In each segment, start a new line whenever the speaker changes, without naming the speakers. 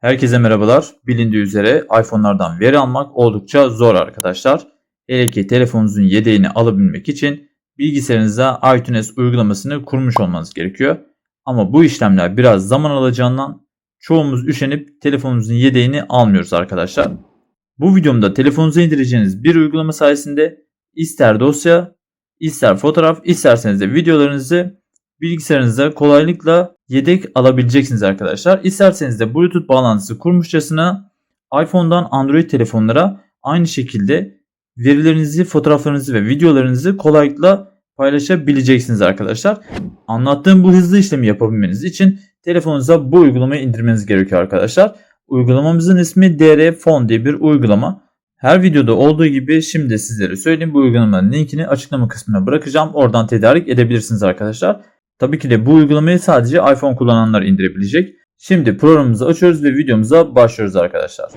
Herkese merhabalar. Bilindiği üzere iPhone'lardan veri almak oldukça zor arkadaşlar. Hele ki telefonunuzun yedeğini alabilmek için bilgisayarınıza iTunes uygulamasını kurmuş olmanız gerekiyor. Ama bu işlemler biraz zaman alacağından çoğumuz üşenip telefonumuzun yedeğini almıyoruz arkadaşlar. Bu videomda telefonunuza indireceğiniz bir uygulama sayesinde ister dosya, ister fotoğraf, isterseniz de videolarınızı bilgisayarınıza kolaylıkla yedek alabileceksiniz arkadaşlar. İsterseniz de Bluetooth bağlantısı kurmuşçasına iPhone'dan Android telefonlara aynı şekilde verilerinizi, fotoğraflarınızı ve videolarınızı kolaylıkla paylaşabileceksiniz arkadaşlar. Anlattığım bu hızlı işlemi yapabilmeniz için telefonunuza bu uygulamayı indirmeniz gerekiyor arkadaşlar. Uygulamamızın ismi DR Phone diye bir uygulama. Her videoda olduğu gibi şimdi sizlere söyleyeyim bu uygulamanın linkini açıklama kısmına bırakacağım. Oradan tedarik edebilirsiniz arkadaşlar. Tabii ki de bu uygulamayı sadece iPhone kullananlar indirebilecek. Şimdi programımızı açıyoruz ve videomuza başlıyoruz arkadaşlar.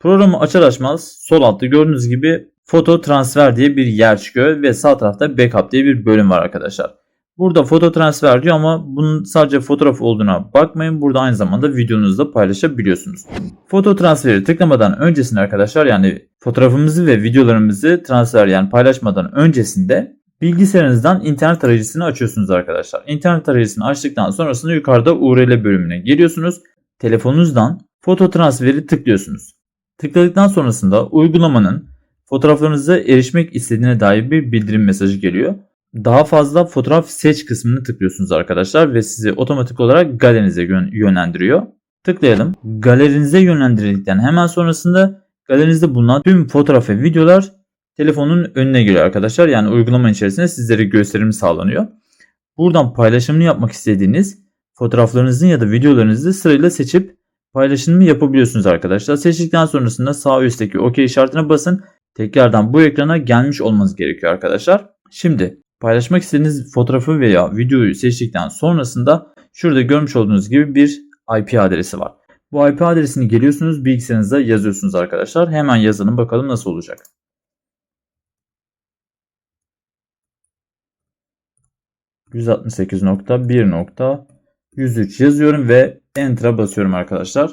Programı açar açmaz sol altta gördüğünüz gibi foto transfer diye bir yer çıkıyor ve sağ tarafta backup diye bir bölüm var arkadaşlar. Burada foto transfer diyor ama bunun sadece fotoğraf olduğuna bakmayın. Burada aynı zamanda videonuzu da paylaşabiliyorsunuz. Foto transferi tıklamadan öncesinde arkadaşlar yani fotoğrafımızı ve videolarımızı transfer yani paylaşmadan öncesinde bilgisayarınızdan internet arayüzünü açıyorsunuz arkadaşlar. İnternet arayüzünü açtıktan sonrasında yukarıda URL bölümüne geliyorsunuz. Telefonunuzdan foto transferi tıklıyorsunuz. Tıkladıktan sonrasında uygulamanın fotoğraflarınıza erişmek istediğine dair bir bildirim mesajı geliyor. Daha fazla fotoğraf seç kısmını tıklıyorsunuz arkadaşlar ve sizi otomatik olarak galerinize yönlendiriyor. Tıklayalım. Galerinize yönlendirildikten hemen sonrasında galerinizde bulunan tüm fotoğraf ve videolar telefonun önüne geliyor arkadaşlar. Yani uygulama içerisinde sizlere gösterimi sağlanıyor. Buradan paylaşımını yapmak istediğiniz fotoğraflarınızın ya da videolarınızı sırayla seçip paylaşımını yapabiliyorsunuz arkadaşlar. Seçtikten sonrasında sağ üstteki OK işaretine basın. Tekrardan bu ekrana gelmiş olmanız gerekiyor arkadaşlar. Şimdi paylaşmak istediğiniz fotoğrafı veya videoyu seçtikten sonrasında şurada görmüş olduğunuz gibi bir IP adresi var. Bu IP adresini geliyorsunuz bilgisayarınıza yazıyorsunuz arkadaşlar. Hemen yazalım bakalım nasıl olacak. %168.1.103 yazıyorum ve Enter'a basıyorum arkadaşlar.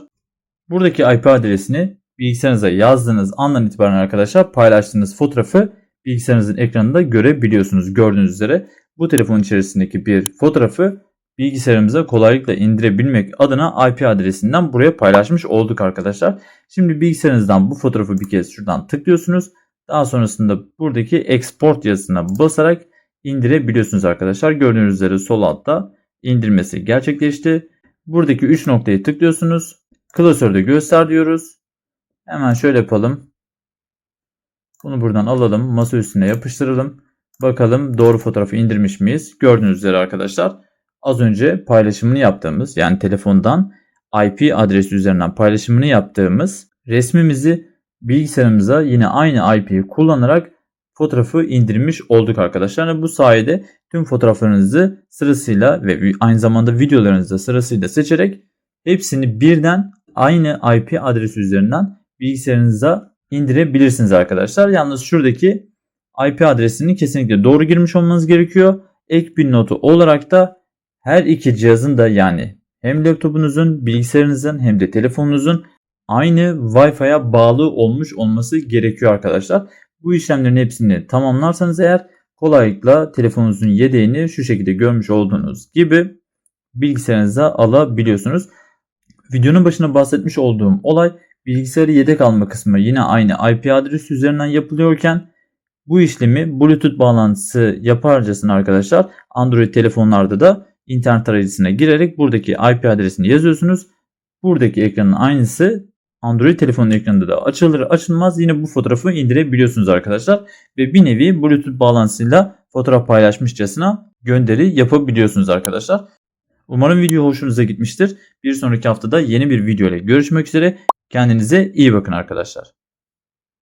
Buradaki IP adresini bilgisayarınıza yazdığınız andan itibaren arkadaşlar paylaştığınız fotoğrafı bilgisayarınızın ekranında görebiliyorsunuz. Gördüğünüz üzere bu telefonun içerisindeki bir fotoğrafı bilgisayarımıza kolaylıkla indirebilmek adına IP adresinden buraya paylaşmış olduk arkadaşlar. Şimdi bilgisayarınızdan bu fotoğrafı bir kez şuradan tıklıyorsunuz. Daha sonrasında buradaki export yazısına basarak indirebiliyorsunuz arkadaşlar. Gördüğünüz üzere sol altta indirmesi gerçekleşti. Buradaki 3 noktayı tıklıyorsunuz. Klasörde göster diyoruz. Hemen şöyle yapalım. Bunu buradan alalım. Masa üstüne yapıştıralım. Bakalım doğru fotoğrafı indirmiş miyiz? Gördüğünüz üzere arkadaşlar az önce paylaşımını yaptığımız yani telefondan IP adresi üzerinden paylaşımını yaptığımız resmimizi bilgisayarımıza yine aynı IP'yi kullanarak fotoğrafı indirmiş olduk arkadaşlar. Bu sayede tüm fotoğraflarınızı sırasıyla ve aynı zamanda videolarınızı da sırasıyla seçerek hepsini birden aynı IP adresi üzerinden bilgisayarınıza indirebilirsiniz arkadaşlar. Yalnız şuradaki IP adresini kesinlikle doğru girmiş olmanız gerekiyor. Ek bir notu olarak da her iki cihazın da yani hem laptopunuzun, bilgisayarınızın hem de telefonunuzun aynı Wi-Fi'ye bağlı olmuş olması gerekiyor arkadaşlar. Bu işlemlerin hepsini tamamlarsanız eğer kolaylıkla telefonunuzun yedeğini şu şekilde görmüş olduğunuz gibi bilgisayarınıza alabiliyorsunuz. Videonun başına bahsetmiş olduğum olay bilgisayarı yedek alma kısmı yine aynı IP adresi üzerinden yapılıyorken bu işlemi Bluetooth bağlantısı yaparcasına arkadaşlar Android telefonlarda da internet arayüzüne girerek buradaki IP adresini yazıyorsunuz. Buradaki ekranın aynısı Android telefonun ekranında da açılır açılmaz yine bu fotoğrafı indirebiliyorsunuz arkadaşlar. Ve bir nevi Bluetooth bağlantısıyla fotoğraf paylaşmışçasına gönderi yapabiliyorsunuz arkadaşlar. Umarım video hoşunuza gitmiştir. Bir sonraki haftada yeni bir video ile görüşmek üzere. Kendinize iyi bakın arkadaşlar.